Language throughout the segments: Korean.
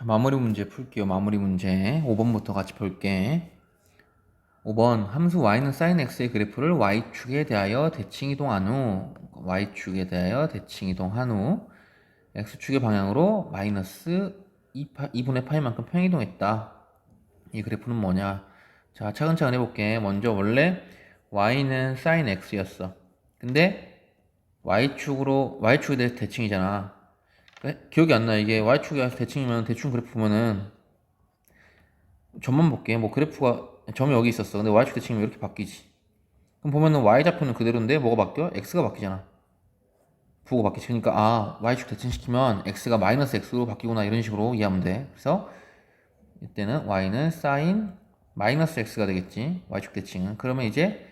자, 마무리 문제 풀게요. 마무리 문제. 5번부터 같이 볼게. 5번 함수 y는 sin x의 그래프를 y축에 대하여 대칭 이동한 후 y축에 대하여 대칭 이동한 후 x축의 방향으로 마이너스 2분의 파이만큼 평이동했다. 이 그래프는 뭐냐? 자, 차근차근 해볼게. 먼저 원래 y는 sin x였어. 근데 y축으로 y축에 대해서 대칭이잖아. 네? 기억이 안 나. 이게 대해서 대칭이면 대충 그래프 보면은 점만 볼게. 뭐 그래프가 점이 여기 있었어. 근데 y축 대칭이면 이렇게 바뀌지. 그럼 보면은 y좌표는 그대로인데 뭐가 바뀌어? x가 바뀌잖아. 부호가 바뀌지. 그러니까 아 y축 대칭시키면 x가 마이너스 x로 바뀌구나 이런 식으로 이해하면 돼. 그래서 이때는 y는 sin 마이너스 x가 되겠지. y축 대칭은. 그러면 이제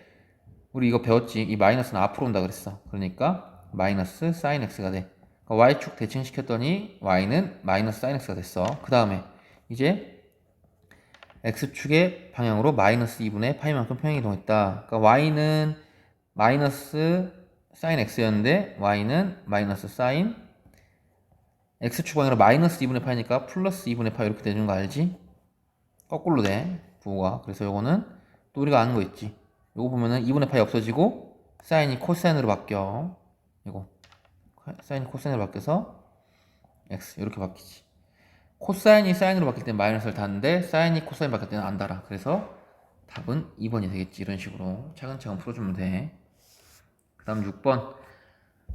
우리 이거 배웠지. 이 마이너스는 앞으로 온다 그랬어. 그러니까 마이너스 sin x가 돼. Y축 대칭시켰더니 y는 마이너스 sin x가 됐어. 그 다음에 이제 x축의 방향으로 마이너스 2분의 파이만큼 평행이동했다. 그러니까 y는 마이너스 sin x였는데 y는 마이너스 sin x축 방향으로 마이너스 2분의 파이니까 플러스 2분의 파 이렇게 되는 거 알지? 거꾸로 돼 부호가 그래서 요거는 또 우리가 아는 거 있지 요거 보면은 2분의 파이 없어지고 사인이 코사인으로 바뀌어 이거 사인이 코사인으로 바뀌어서 x 이렇게 바뀌지. 코사인이 사인으로 바뀔 때는 마이너스를 다는데 사인이 코사인 바뀔 때는 안 달아. 그래서 답은 2번이 되겠지 이런 식으로. 차근차근 풀어주면 돼 그 다음 6번.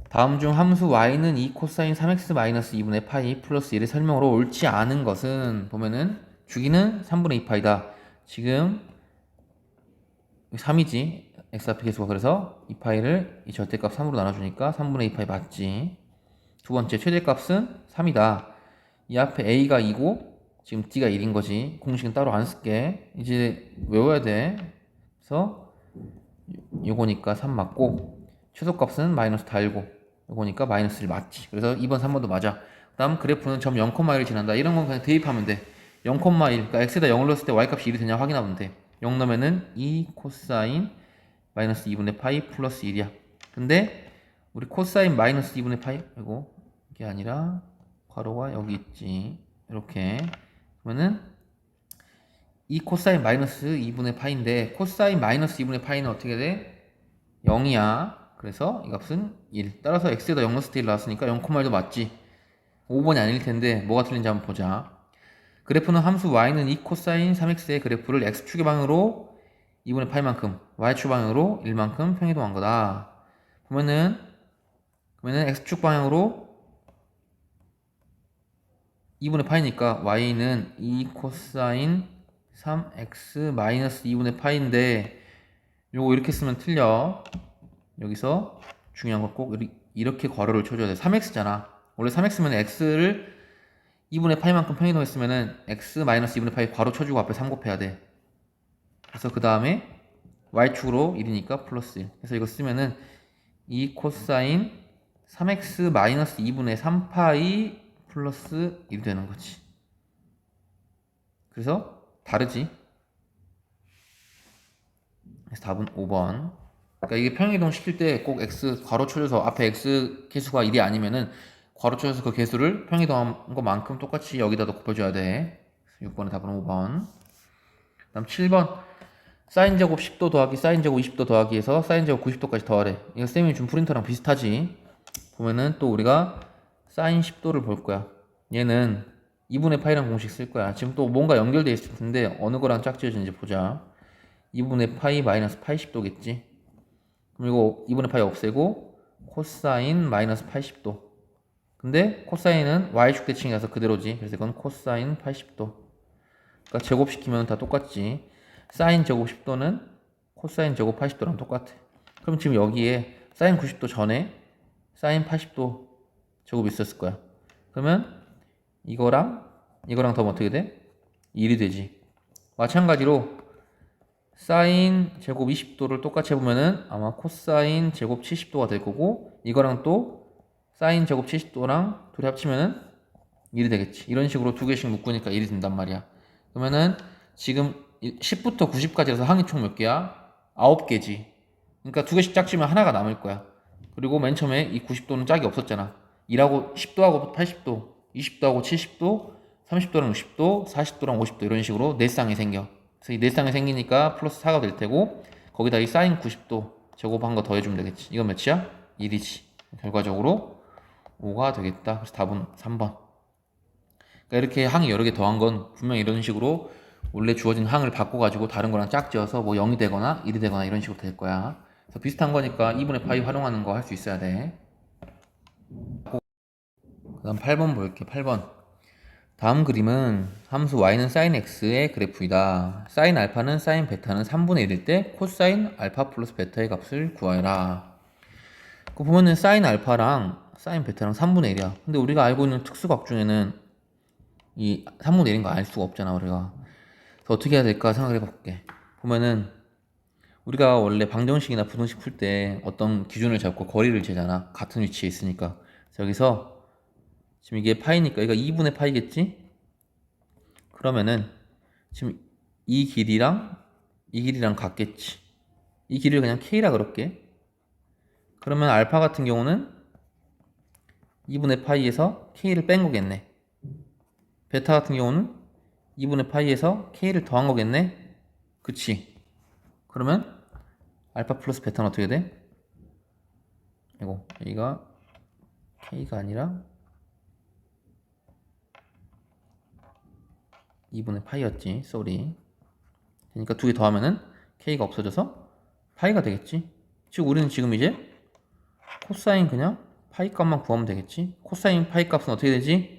다음 중 함수 y는 2 코사인 3x 마이너스 2분의 파이 플러스 1의 설명으로 옳지 않은 것은 보면은 주기는 3분의 2 파이다. 지금 3이지 x 앞에 계수가 그래서 2 파이를 이 절대값 3으로 나눠주니까 3분의 2 파이 맞지. 두 번째 최대값은 3이다. 이 앞에 a가 2고 지금 d가 1인 거지. 공식은 따로 안 쓸게. 이제 외워야 돼. 그래서 요거니까 3 맞고 최소값은 마이너스 달고 요거니까 마이너스 1 맞지. 그래서 2번 3번도 맞아. 그 다음 그래프는 점 0,1을 지난다. 이런 건 그냥 대입하면 돼. 0,1 그러니까 x에다 0을 넣었을 때 y값이 1이 되냐 확인하면 돼0 넣으면은 2 코사인 마이너스 2분의 파이 플러스 1이야. 근데 우리 코사인 마이너스 2분의 파이? 이거 이게 아니라 괄호가 여기 있지. 이렇게. 그러면은 이 코사인 마이너스 2분의 파인데 코사인 마이너스 2분의 파이는 어떻게 돼? 0이야. 그래서 이 값은 1 따라서 x에다 0 넣었을 때 1 나왔으니까 0,1도 맞지. 5번이 아닐 텐데 뭐가 틀린지 한번 보자. 그래프는 함수 y는 2 코사인 3x의 그래프를 x축의 방향으로 2분의 파이만큼 y축 방향으로 1만큼 평이동한 거다. 보면은 그러면은 x축 방향으로 2분의 파이니까 y는 2 코사인 3x 마이너스 2분의 파인데 요거 이렇게 쓰면 틀려. 여기서 중요한 건 꼭 이렇게 괄호를 쳐줘야 돼. 3x잖아. 원래 3x면 x를 2분의 파이만큼 평이동했으면은 x 마이너스 2분의 파이 괄호 쳐주고 앞에 3 곱해야 돼 그래서 그 다음에 y축으로 1이니까 플러스 1 그래서 이거 쓰면은 2 코사인 3x 마이너스 2분의 3파이 플러스 1이 되는 거지. 그래서 다르지. 그래서 답은 5번. 그러니까 이게 평행이동 시킬 때 꼭 x 괄호 쳐줘서 앞에 x 개수가 1이 아니면은 괄호 쳐줘서 그 개수를 평행이동한 것만큼 똑같이 여기다 곱해줘야 돼. 6번의 답은 5번. 다음 7번. 사인 제곱 10도 더하기 사인 제곱 20도 더하기 해서 사인 제곱 90도까지 더하래. 이거 쌤이 준 프린터랑 비슷하지. 보면은 또 우리가 사인 10도를 볼 거야. 얘는 2분의 파이라는 공식 쓸 거야. 지금 또 뭔가 연결되어 있을 텐데 어느 거랑 짝지어지는지 보자. 2분의 파이 마이너스 80도겠지. 그럼 이거 2분의 파이 없애고 코사인 마이너스 80도. 근데 코사인은 y축 대칭이라서 그대로지. 그래서 이건 코사인 80도. 그러니까 제곱시키면 다 똑같지. 사인 제곱 10도는 코사인 제곱 80도랑 똑같아. 그럼 지금 여기에 사인 90도 전에 사인 80도 제곱 있었을 거야. 그러면 이거랑 이거랑 더하면 어떻게 돼? 1이 되지. 마찬가지로 사인 제곱 20도를 똑같이 해보면은 아마 코사인 제곱 70도가 될 거고 이거랑 또 사인 제곱 70도랑 둘이 합치면은 1이 되겠지. 이런 식으로 두 개씩 묶으니까 1이 된단 말이야. 그러면은 지금 10부터 90까지 해서 항이 총 몇 개야? 9개지. 그러니까 두 개씩 짝지면 하나가 남을 거야. 그리고 맨 처음에 이 90도는 짝이 없었잖아. 1하고 10도하고 80도, 20도하고 70도, 30도랑 60도, 40도랑 50도 이런 식으로 네 쌍이 생겨. 그래서 이네 쌍이 생기니까 플러스 4가 될 테고 거기다 이 사인 90도 제곱한 거 더해주면 되겠지. 이건 몇이야? 1이지. 결과적으로 5가 되겠다. 그래서 답은 3번. 그러니까 이렇게 항이 여러 개 더한 건 분명 이런 식으로 원래 주어진 항을 바꿔가지고 다른 거랑 짝지어서 뭐 0이 되거나 1이 되거나 이런 식으로 될 거야. 그래서 비슷한 거니까 2분의 파이 활용하는 거 할 수 있어야 돼. 그 다음 8번 볼게, 8번. 다음 그림은 함수 y는 sin x의 그래프이다. sin 알파는 sin 베타는 3분의 1일 때 코사인 알파 플러스 베타의 값을 구하여라. 그 보면은 sin 알파랑 sin 베타랑 3분의 1이야. 근데 우리가 알고 있는 특수각 중에는 이 3분의 1인 거 알 수가 없잖아, 우리가. 그래서 어떻게 해야 될까 생각을 해볼게. 보면은 우리가 원래 방정식이나 부등식 풀 때 어떤 기준을 잡고 거리를 재잖아. 같은 위치에 있으니까. 여기서 지금 이게 파이니까 이거 2분의 파이겠지? 그러면은 지금 이 길이랑 이 길이랑 같겠지. 이 길이를 그냥 k라 그럴게. 그러면 알파 같은 경우는 2분의 파이에서 k를 뺀 거겠네. 베타 같은 경우는 2분의 파이에서 k를 더한 거겠네. 그치? 그러면 알파 플러스 베타는 어떻게 돼? 이거 여기가 k가 아니라 2분의 파이였지. 쏘리. 그러니까 두 개 더하면은 k가 없어져서 파이가 되겠지. 즉 우리는 지금 이제 코사인 그냥 파이 값만 구하면 되겠지. 코사인 파이 값은 어떻게 되지?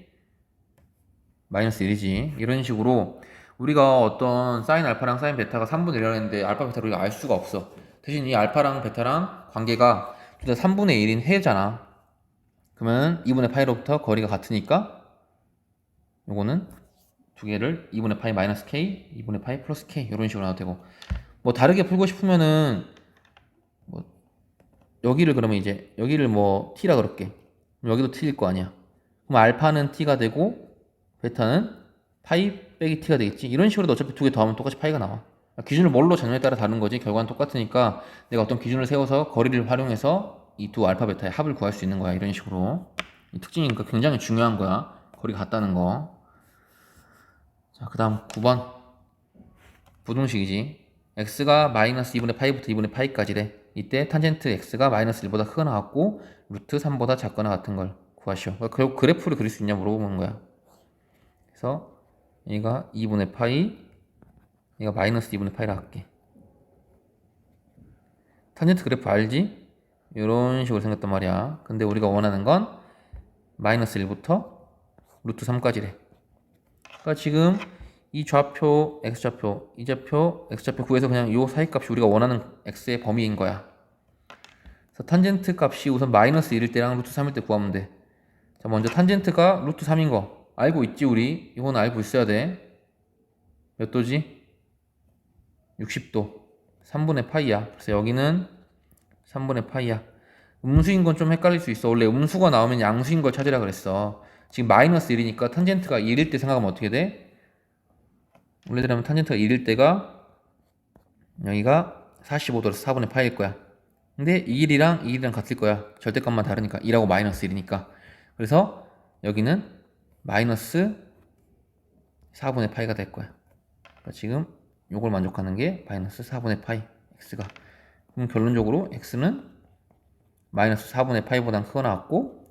마이너스 1이지. 이런 식으로 우리가 어떤 사인 알파랑 사인 베타가 3분의 1이라고 했는데 알파 베타를 우리가 알 수가 없어. 대신 이 알파랑 베타랑 관계가 둘 다 3분의 1인 해잖아. 그러면 2분의 파이로부터 거리가 같으니까 요거는 두 개를 2분의 파이 마이너스 k, 2분의 파이 플러스 k 이런 식으로 나도 되고 뭐 다르게 풀고 싶으면은 뭐 여기를 그러면 이제 여기를 뭐 t라 그럴게 그럼 여기도 t일 거 아니야 그럼 알파는 t가 되고 베타는 파이 빼기 t가 되겠지 이런 식으로도 어차피 두 개 더하면 똑같이 파이가 나와 기준을 뭘로 잡느냐에 따라 다른 거지 결과는 똑같으니까 내가 어떤 기준을 세워서 거리를 활용해서 이 두 알파 베타의 합을 구할 수 있는 거야 이런 식으로 이 특징이니까 굉장히 중요한 거야 거리가 같다는 거 자, 그 다음 9번. 부등식이지. x가 마이너스 2분의 파이부터 2분의 파이까지래. 이때 탄젠트 x가 마이너스 1보다 크거나 같고 루트 3보다 작거나 같은 걸 구하시오. 그러니까 결국 그래프를 그릴 수 있냐 물어보는 거야. 그래서 얘가 2분의 파이, 얘가 마이너스 2분의 파이라 할게. 탄젠트 그래프 알지? 이런 식으로 생겼단 말이야. 근데 우리가 원하는 건 마이너스 1부터 루트 3까지래. 그러니까 지금 이 좌표 x좌표 이 좌표 x좌표 구해서 그냥 요 사이 값이 우리가 원하는 x의 범위인 거야 그래서 탄젠트 값이 우선 마이너스 1일 때랑 루트 3일 때 구하면 돼자 먼저 탄젠트가 루트 3인 거 알고 있지 우리 이건 알고 있어야 돼 몇 도지? 60도 3분의 파이야 그래서 여기는 3분의 파이야 음수인 건 좀 헷갈릴 수 있어 원래 음수가 나오면 양수인 걸 찾으라 그랬어 지금 마이너스 1이니까 탄젠트가 1일 때 생각하면 어떻게 돼? 원래대로 하면 탄젠트가 1일 때가 여기가 45도라서 4분의 파일 거야. 근데 이 1이랑 이 1이랑 같을 거야. 절대값만 다르니까 2라고 마이너스 1이니까. 그래서 여기는 마이너스 4분의 파이가 될 거야. 그러니까 지금 요걸 만족하는 게 마이너스 4분의 파이 x가. 그럼 결론적으로 x는 마이너스 4분의 파이보단 크거나 같고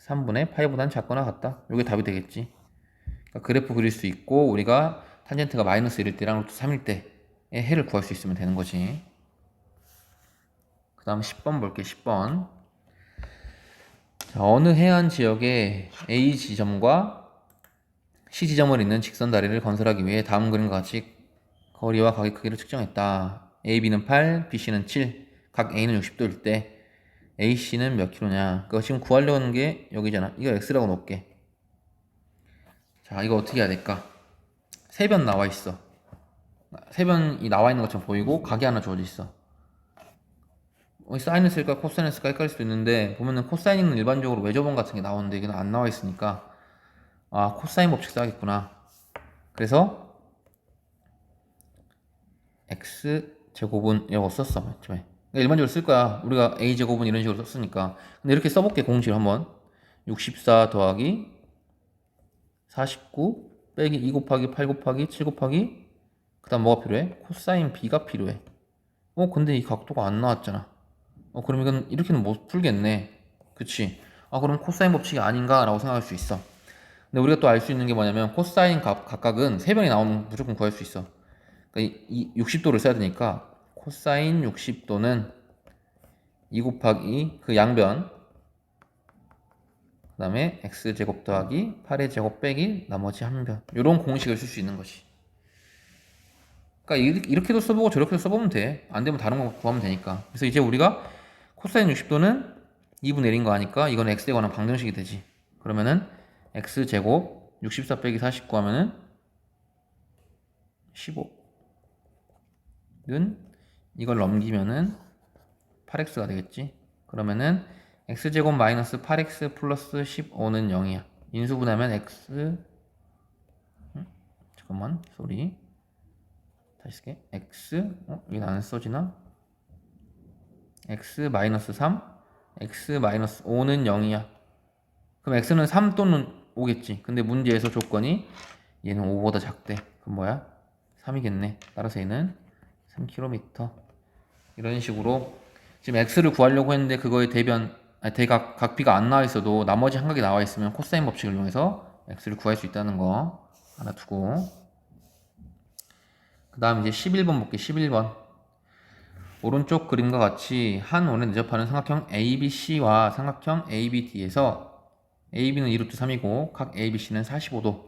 3분의 파이보단 작거나 같다. 이게 답이 되겠지. 그러니까 그래프 그릴 수 있고 우리가 탄젠트가 마이너스 1일 때랑 루트 3일 때의 해를 구할 수 있으면 되는 거지. 그 다음 10번 볼게 10번. 자, 어느 해안 지역에 A 지점과 C 지점을 잇는 직선 다리를 건설하기 위해 다음 그림과 같이 거리와 각의 크기를 측정했다. A, B는 8, B, C는 7, 각 A는 60도일 때 AC는 몇 킬로냐? 그거 지금 구하려는 게 여기잖아. 이거 X라고 놓을게. 자, 이거 어떻게 해야 될까? 세변 나와 있어. 세 변이 나와 있는 것처럼 보이고 각이 하나 주어져 있어. 어, 코사인을 쓸까 헷갈릴 수도 있는데 보면은 코사인은 일반적으로 외조번 같은 게 나오는데 이건 안 나와 있으니까 아 코사인 법칙 써야겠구나. 그래서 x 제곱은 이거 썼어. 그러니까 일반적으로 쓸 거야. 우리가 a 제곱은 이런 식으로 썼으니까. 근데 이렇게 써볼게 공식을 한번. 64 더하기 49 빼기 2 곱하기 8 곱하기 7 곱하기 그 다음 뭐가 필요해? 코사인 B가 필요해 어 근데 이 각도가 안 나왔잖아 어 그럼 이건 이렇게는 못 풀겠네. 그치? 아 그럼 코사인 법칙이 아닌가 라고 생각할 수 있어. 근데 우리가 또 알 수 있는 게 뭐냐면 코사인 각, 각각은 세 변이 나오면 무조건 구할 수 있어. 그러니까 이, 이 60도를 써야 되니까 코사인 60도는 2 곱하기 그 양변 그 다음에 x제곱 더하기 8의 제곱 빼기 나머지 한변. 이런 공식을 쓸 수 있는 것이 그러니까 이렇게- 이렇게도 써보고 저렇게도 써보면 돼 안 되면 다른 거 구하면 되니까. 그래서 이제 우리가 코사인 60도는 2분의 1인 거 아니까 이건 x에 관한 방정식이 되지 그러면은 x제곱 64 빼기 49 하면은 15는 이걸 넘기면은 8x가 되겠지 그러면은 x제곱 마이너스 8x 플러스 15는 0이야 인수분하면 x 음? 잠깐만 쏘리 다시 쓸게 x 어? 이게 안 써지나? X 마이너스 3 x 마이너스 5는 0이야. 그럼 x는 3 또는 5겠지. 근데 문제에서 조건이 얘는 5보다 작대. 그럼 뭐야? 3이겠네. 따라서 얘는 3km 이런 식으로 지금 x를 구하려고 했는데 그거의 대변 아니, 대각 각비가 안 나와 있어도 나머지 한각이 나와 있으면 코사인 법칙을 이용해서 x를 구할 수 있다는 거 알아두고. 그 다음 이제 11번 볼게. 11번 오른쪽 그림과 같이 한 원에 내접하는 삼각형 ABC와 삼각형 ABD에서 AB는 2루트 3이고 각 ABC는 45도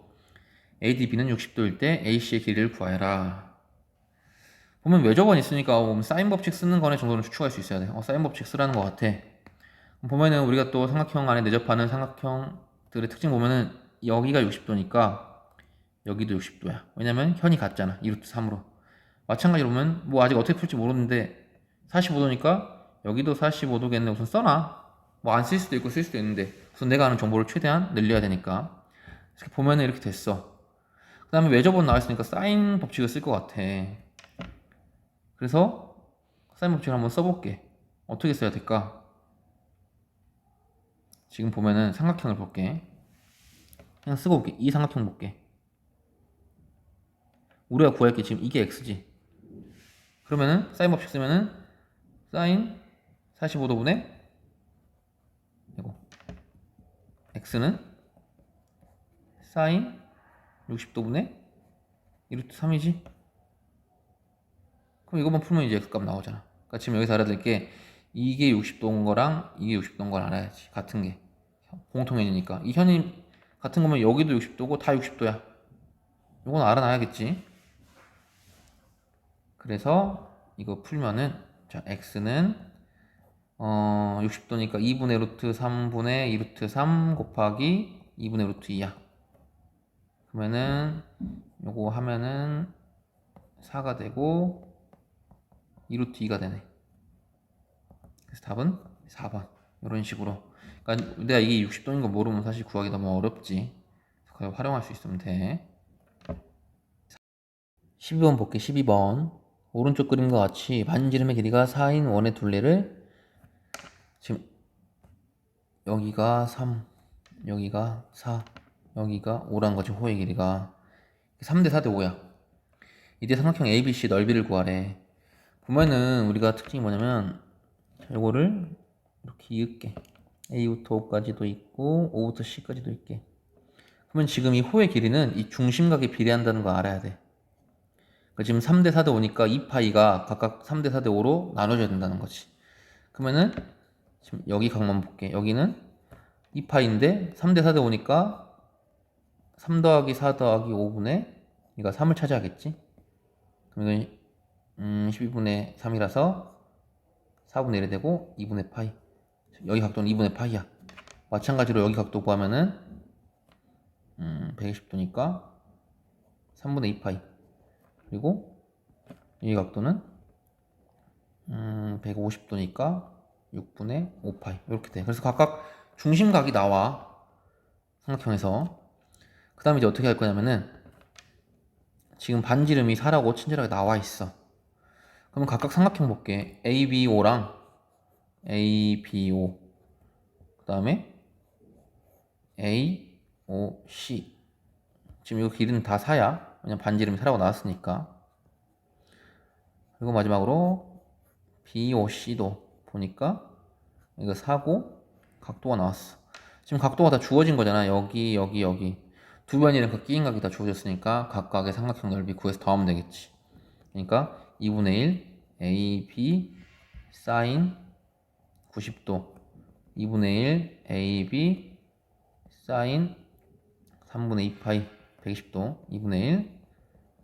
ADB는 60도일 때 AC의 길이를 구하여라 보면 외접원 있으니까 어, 사인 법칙 쓰는 거네 정도는 추측할 수 있어야 돼 어, 사인 법칙 쓰라는 것 같아 보면은 우리가 또 삼각형 안에 내접하는 삼각형들의 특징 보면은 여기가 60도니까 여기도 60도야. 왜냐면 현이 같잖아. 2루트 3으로. 마찬가지로 보면 뭐 아직 어떻게 풀지 모르는데 45도니까 여기도 45도겠네. 우선 써놔. 뭐 안 쓸 수도 있고 쓸 수도 있는데 우선 내가 아는 정보를 최대한 늘려야 되니까. 이렇게 보면은 이렇게 됐어. 그 다음에 외접원 나와있으니까 사인 법칙을 쓸 것 같아. 그래서 사인 법칙을 한번 써볼게. 어떻게 써야 될까? 지금 보면은 삼각형을 볼게. 그냥 쓰고 볼게. 이 삼각형 볼게. 우리가 구할 게 지금 이게 x지. 그러면은 사인 법칙 쓰면은 사인 45도분의 이거 x는 사인 60도분의 1루트 3이지. 그럼 이것만 풀면 이제 x값 나오잖아. 그러니까 지금 여기서 알아둘 게 이게 60도인 거랑 이게 60도인 걸 알아야지. 같은 게. 공통현이니까. 이 현이 같은 거면 여기도 60도고 다 60도야. 이건 알아놔야겠지. 그래서 이거 풀면은 자 x는 어 60도니까 2분의 루트 3분의 2 루트 3 곱하기 2분의 루트 2야. 그러면은 요거 하면은 4가 되고 2 루트 2가 되네. 그래서 답은 4번. 이런 식으로. 그러니까 내가 이게 60도인 거 모르면 사실 구하기 너무 어렵지. 그걸 활용할 수 있으면 돼. 12번 볼게, 12번. 오른쪽 그림과 같이 반지름의 길이가 4인 원의 둘레를 지금 여기가 3, 여기가 4, 여기가 5란 거지, 호의 길이가. 3대 4대 5야. 이때 삼각형 ABC 넓이를 구하래. 보면은 우리가 특징이 뭐냐면 자, 요거를 이렇게 이을게. A부터 O까지도 있고 O부터 C까지도 있게. 그러면 지금 이 호의 길이는 이 중심각에 비례한다는 거 알아야 돼. 그러니까 지금 3대 4대 5니까 2파이가 각각 3대 4대 5로 나눠져야 된다는 거지. 그러면은 지금 여기 각만 볼게. 여기는 2파인데 3대 4대 5니까 3 더하기 4 더하기 5분의 이가 3을 차지하겠지. 이건 음, 12분의 3이라서 4분의 1이 되고 2분의 파이. 여기 각도는 2분의 파이야. 마찬가지로 여기 각도 구하면은 음, 120도니까 3분의 2 파이. 그리고 이 각도는 음, 150도니까 6분의 5 파이. 이렇게 돼. 그래서 각각 중심각이 나와. 삼각형에서. 그 다음에 이제 어떻게 할 거냐면은 지금 반지름이 4라고 친절하게 나와 있어. 그러면 각각 삼각형 볼게. ABO랑 ABO. 그 다음에 AOC. 지금 이거 길이는 다 4야. 왜냐면 반지름이 4라고 나왔으니까. 그리고 마지막으로 BOC도 보니까 이거 4고 각도가 나왔어. 지금 각도가 다 주어진 거잖아. 여기, 여기, 여기. 두 변이랑 그 끼인 각이 다 주어졌으니까 각각의 삼각형 넓이 구해서 더하면 되겠지. 그러니까 2분의 1 AB 사인 90도 2분의 1 AB 사인 3분의 2 파이 120도 2분의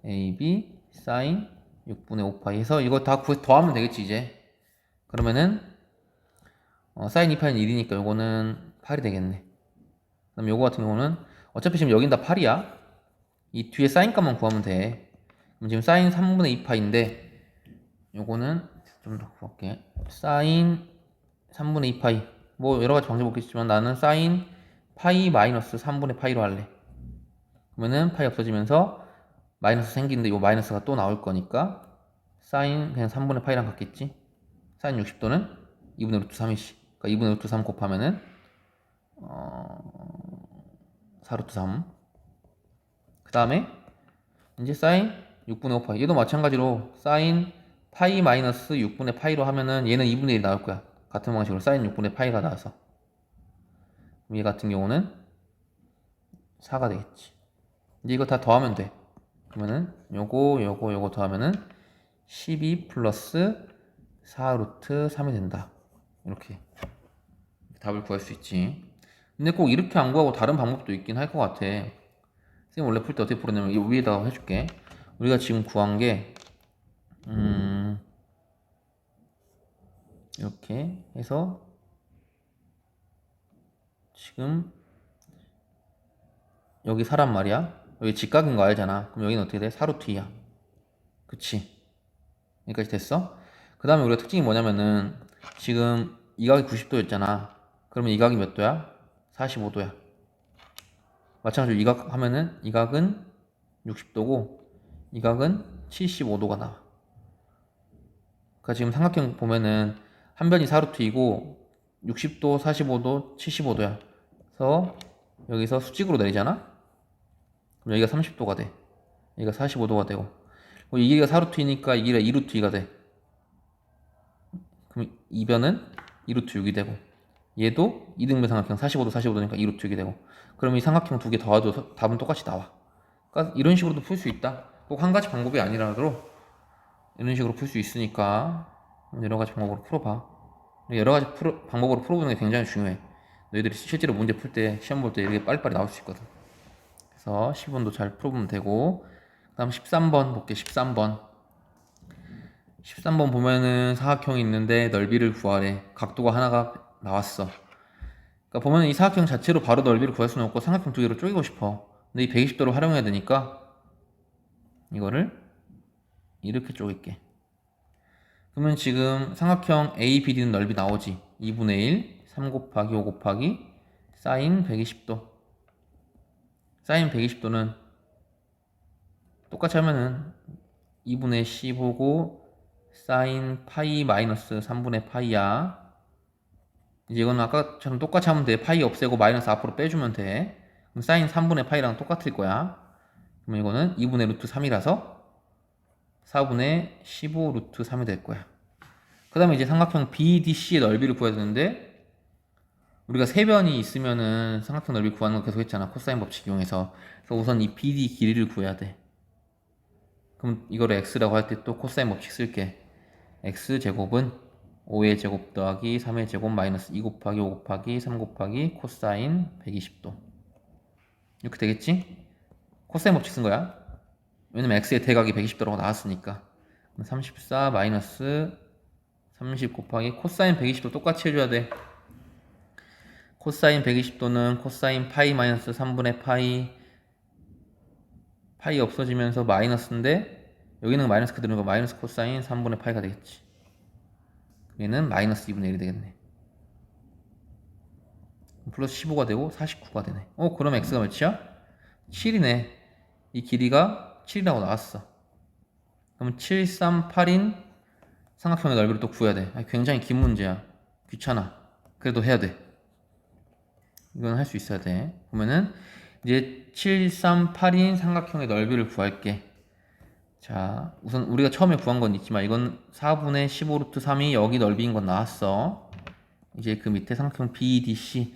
1 AB 사인 6분의 5 파이 해서 이거 다 구해서 더하면 되겠지 이제. 그러면은 어, 사인 2파이는 1이니까 요거는 8이 되겠네. 그럼 요거 같은 경우는 어차피 지금 여긴 다 8이야. 이 뒤에 사인 값만 구하면 돼. 그럼 지금 사인 3분의 2파인데 요거는 좀 더 구할게. 사인 3분의 2파이. 뭐 여러가지 방법이 있겠지만 나는 사인 파이 마이너스 3분의 파이로 할래 그러면은 파이 없어지면서 마이너스 생기는데 요 마이너스가 또 나올 거니까 사인 그냥 3분의 파이랑 같겠지 사인 60도는 2분의 루트 3이지 그러니까 2분의 루트 3 곱하면은 어... 4루트 3. 그 다음에 이제 사인 6분의 5파이. 얘도 마찬가지로 사인 파이 마이너스 6분의 파이로 하면은 얘는 2분의 1 나올 거야. 같은 방식으로 사인 6분의 파이가 나와서. 얘 같은 경우는 4가 되겠지. 이거 다 더하면 돼. 그러면은 요거 요거 요거 더하면은 12 플러스 4 루트 3이 된다. 이렇게 답을 구할 수 있지. 근데 꼭 이렇게 안 구하고 다른 방법도 있긴 할 것 같아. 선생님 원래 풀 때 어떻게 풀었냐면 이 위에다가 해줄게. 우리가 지금 구한 게 음, 이렇게 해서 지금 여기 사람 말이야. 여기 직각인 거 알잖아. 그럼 여기는 어떻게 돼? 4루트 2야. 그치? 여기까지 됐어? 그 다음에 우리가 특징이 뭐냐면은 지금 이 각이 90도였잖아. 그러면 이 각이 몇 도야? 45도야. 마찬가지로 이 각 하면은 이 각은 60도고 이 각은 75도가 나와. 그러니까 지금 삼각형 보면은 한 변이 4루트이고 60도, 45도, 75도야. 그래서 여기서 수직으로 내리잖아? 그럼 여기가 30도가 돼. 여기가 45도가 되고. 이게가 4루트이니까 이게 2루트 2가 돼. 그럼 이 변은 2루트 6이 되고. 얘도 이등변 삼각형 45도 45도니까 2루트 6이 되고 그럼 이 삼각형 두 개 더하도 답은 똑같이 나와 그러니까 이런 식으로도 풀 수 있다 꼭 한 가지 방법이 아니라도 이런 식으로 풀 수 있으니까 여러 가지 방법으로 풀어봐 여러 가지 풀어, 방법으로 풀어보는 게 굉장히 중요해 너희들이 실제로 문제 풀 때 시험 볼 때 이렇게 빨리빨리 나올 수 있거든 그래서 10번도 잘 풀어보면 되고 그 다음 13번 볼게 13번 13번 보면은 사각형이 있는데 넓이를 구하래 각도가 하나가 나왔어. 그러니까 보면 이 사각형 자체로 바로 넓이를 구할 수는 없고 삼각형 두 개로 쪼개고 싶어. 근데 이 120도를 활용해야 되니까 이거를 이렇게 쪼갤게. 그러면 지금 삼각형 ABD는 넓이 나오지. 2분의 1, 3 곱하기 5 곱하기 사인 120도. 사인 120도는 똑같이 하면은 2분의 15고 사인 파이 마이너스 3분의 파이야. 이제 이거는 아까처럼 똑같이 하면 돼. 파이 없애고 마이너스 앞으로 빼주면 돼. 그럼 사인 3분의 파이랑 똑같을 거야. 그러면 이거는 2분의 루트 3이라서 4분의 15 루트 3이 될 거야. 그 다음에 이제 삼각형 BDC의 넓이를 구해야 되는데 우리가 세 변이 있으면은 삼각형 넓이 구하는 거 계속 했잖아. 코사인 법칙 이용해서. 그래서 우선 이 BD 길이를 구해야 돼. 그럼 이거를 x라고 할 때 또 코사인 법칙 쓸게. x 제곱은 5의 제곱 더하기 3의 제곱 마이너스 2 곱하기 5 곱하기 3 곱하기 코사인 120도 이렇게 되겠지? 코사인 법칙 쓴 거야 왜냐면 x의 대각이 120도라고 나왔으니까 34 마이너스 30 곱하기 코사인 120도 똑같이 해줘야 돼 코사인 120도는 코사인 파이 마이너스 3분의 파이 파이 없어지면서 마이너스인데 여기는 마이너스 그대로 마이너스 코사인 3분의 파이가 되겠지 얘는 마이너스 2분의 1이 되겠네. 플러스 15가 되고 49가 되네. 어, 그럼 x가 몇이야? 7이네. 이 길이가 7이라고 나왔어. 그럼 7, 3, 8인 삼각형의 넓이를 또 구해야 돼. 아니, 굉장히 긴 문제야. 귀찮아. 그래도 해야 돼. 이건 할 수 있어야 돼. 보면은 이제 7, 3, 8인 삼각형의 넓이를 구할게. 자, 우선 우리가 처음에 구한 건 있지만 이건 4분의 15 루트 3이 여기 넓이인 건 나왔어. 이제 그 밑에 삼각형 BDC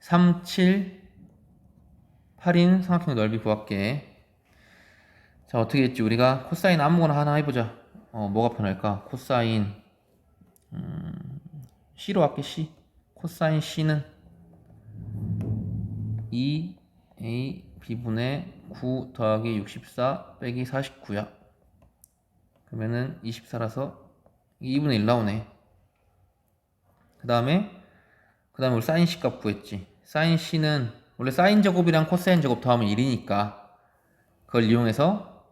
3, 7, 8인 삼각형의 넓이 구할게. 자, 어떻게 했지? 우리가 코사인 아무거나 하나 해보자. 어, 뭐가 편할까? 코사인, 음, C로 할게, C. 코사인 C는 2 A B분의 9 더하기 64 빼기 49야. 그러면은 24라서 2분의 1 나오네. 그 다음에 그 다음에 우리 사인 C 값 구했지. 사인 C는 원래 사인 제곱이랑 코사인 제곱 더하면 1이니까 그걸 이용해서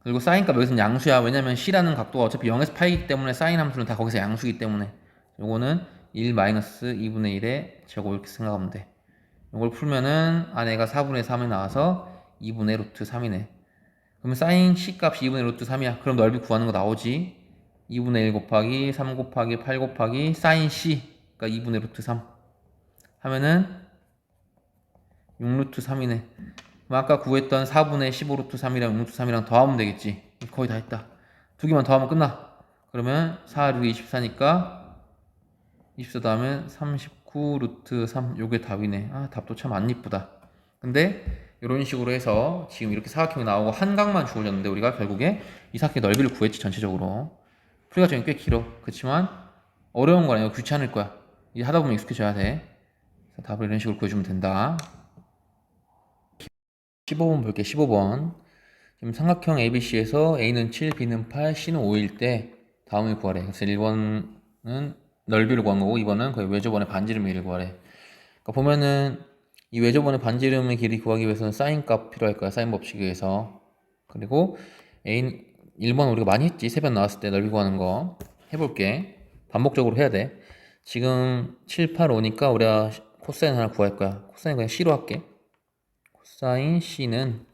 그리고 사인 값 여기서는 양수야. 왜냐면 C라는 각도가 어차피 0에서 파이기 때문에 사인 함수는 다 거기서 양수기 때문에 요거는 1 마이너스 2분의 1의 제곱 이렇게 생각하면 돼. 이걸 풀면은 안에가 4분의 3이 나와서 2분의 루트 3이네. 그러면 사인 C 값이 2분의 루트 3이야. 그럼 넓이 구하는 거 나오지. 2분의 1 곱하기 3 곱하기 8 곱하기 사인 C. 그러니까 2분의 루트 3. 하면은 6루트 3이네. 아까 구했던 4분의 15루트 3이랑 6루트 3이랑 더하면 되겠지. 거의 다 했다. 두 개만 더하면 끝나. 그러면 4, 6, 24니까 24 다음에 30. 9 루트 3 요게 답이네. 아 답도 참 안 이쁘다. 근데 이런 식으로 해서 지금 이렇게 사각형이 나오고 한각만 주어졌는데 우리가 결국에 이 사각형의 넓이를 구했지 전체적으로. 풀이가 지금 꽤 길어. 그렇지만 어려운 거 아니고 귀찮을 거야. 이제 하다 보면 익숙해져야 돼. 답을 이런 식으로 구해주면 된다. 15번 볼게 15번. 지금 삼각형 ABC에서 A는 7, B는 8, C는 5일 때 다음을 구하래. 그래서 1번은 넓이를 구한 거고 2번은 거의 외접원의 반지름의 길이를 구하래. 그러니까 보면은 이 외접원의 반지름의 길이 구하기 위해서는 사인 값 필요할 거야. 사인 법칙에 의해서. 그리고 A 1번 우리가 많이 했지. 세번 나왔을 때 넓이 구하는 거. 해볼게. 반복적으로 해야 돼. 지금 7, 8, 5니까 우리가 코사인 하나 구할 거야. 코사인 그냥 C로 할게. 코사인 C는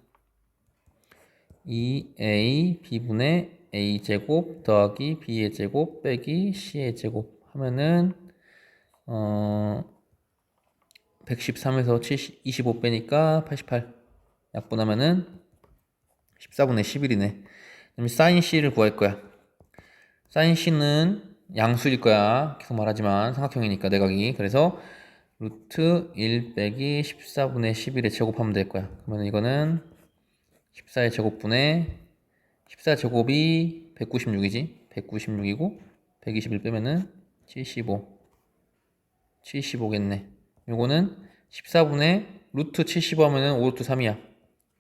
2A B분의 A 제곱 더하기 B의 제곱 빼기 C의 제곱 하면은 어 113에서 70, 25 빼니까 88 약분하면은 14분의 11이네. 그럼 사인 C를 구할 거야. 사인 C는 양수일 거야. 계속 말하지만 삼각형이니까 내각이. 그래서 루트 1 빼기 14분의 11에 제곱하면 될 거야. 그러면 이거는 14의 제곱분의 14 제곱이 196이지. 196이고 121 빼면은 75. 75겠네. 요거는 14분의 루트 75 하면은 5 루트 3이야.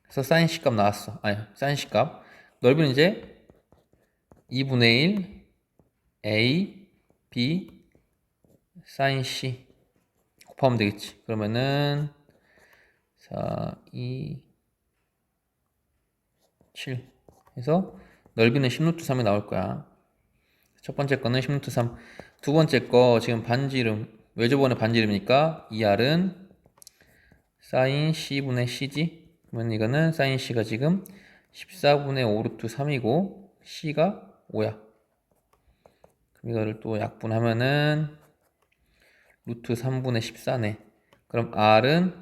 그래서 사인 C 값 나왔어. 아니, 사인 C 값. 넓이는 이제 2분의 1 A B 사인 C 곱하면 되겠지. 그러면은 4, 2, 7 해서 넓이는 10루트 3이 나올 거야. 첫 번째 거는 10루트 3. 두 번째 거 지금 반지름 외접원의 반지름이니까 이 R은 사인 C분의 C지. 그러면 이거는 사인 C가 지금 14분의 5 루트 3이고 C가 5야. 그럼 이거를 또 약분하면은 루트 3분의 14네. 그럼 R은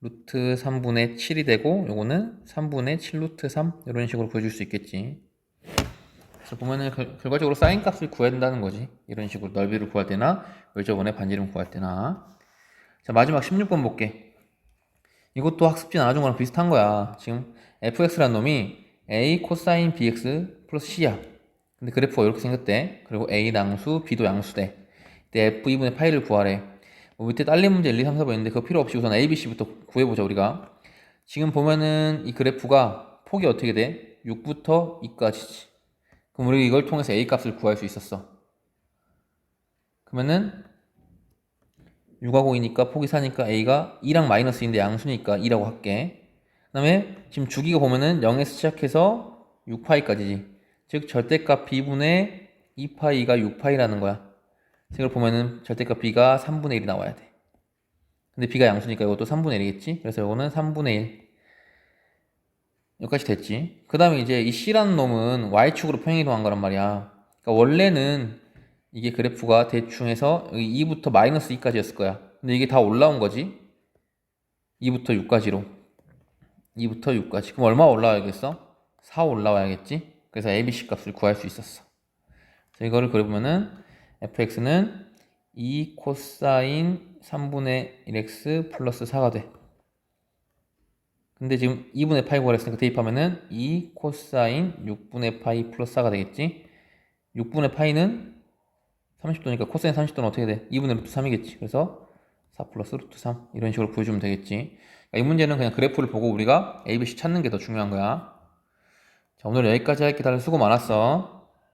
루트 3분의 7이 되고 요거는 3분의 7 루트 3 이런 식으로 구해줄 수 있겠지. 그래서 보면은 결, 결과적으로 사인 값을 구해야 된다는 거지. 이런 식으로 넓이를 구할 때나 외접원의 반지름 구할 때나. 자 마지막 16번 볼게. 이것도 학습지 나눠준 거랑 비슷한 거야. 지금 fx라는 놈이 a 코사인 bx 플러스 c야. 근데 그래프가 이렇게 생겼대. 그리고 a 양수, b도 양수대. 근데 f 2분의 파이를 구하래. 뭐 밑에 딸린 문제 1, 2, 3, 4번 있는데 그거 필요 없이 우선 a, b, c부터 구해보자 우리가. 지금 보면은 이 그래프가 폭이 어떻게 돼? 6부터 2까지지. 그럼 우리가 이걸 통해서 a 값을 구할 수 있었어. 그러면은 6하고 2니까 폭이 4니까 a가 2랑 마이너스인데 양수니까 2라고 할게. 그 다음에 지금 주기가 보면은 0에서 시작해서 6파이까지지. 즉 절대값 b분의 2파이가 6파이라는 거야. 이걸 보면은 절대값 b가 3분의 1이 나와야 돼. 근데 b가 양수니까 이것도 3분의 1이겠지? 그래서 이거는 3분의 1. 여기까지 됐지. 그 다음에 이제 이 C라는 놈은 Y축으로 평행이동한 거란 말이야. 그러니까 원래는 이게 그래프가 대충 해서 여기 2부터 마이너스 2까지였을 거야. 근데 이게 다 올라온 거지. 2부터 6까지로. 2부터 6까지. 그럼 얼마 올라와야겠어? 4 올라와야겠지? 그래서 ABC 값을 구할 수 있었어. 그래서 이거를 그려보면은 fx는 2 코사인 3분의 1x 플러스 4가 돼. 근데 지금 2분의 파이 구하랬으니까 대입하면은 2 코사인 6분의 파이 플러스 4가 되겠지? 6분의 파이는 30도니까 코사인 30도는 어떻게 돼? 2분의 루트 3이겠지. 그래서 4 플러스 루트 3 이런 식으로 구해주면 되겠지. 그러니까 이 문제는 그냥 그래프를 보고 우리가 ABC 찾는 게 더 중요한 거야. 자 오늘 여기까지 할게 다들 수고 많았어.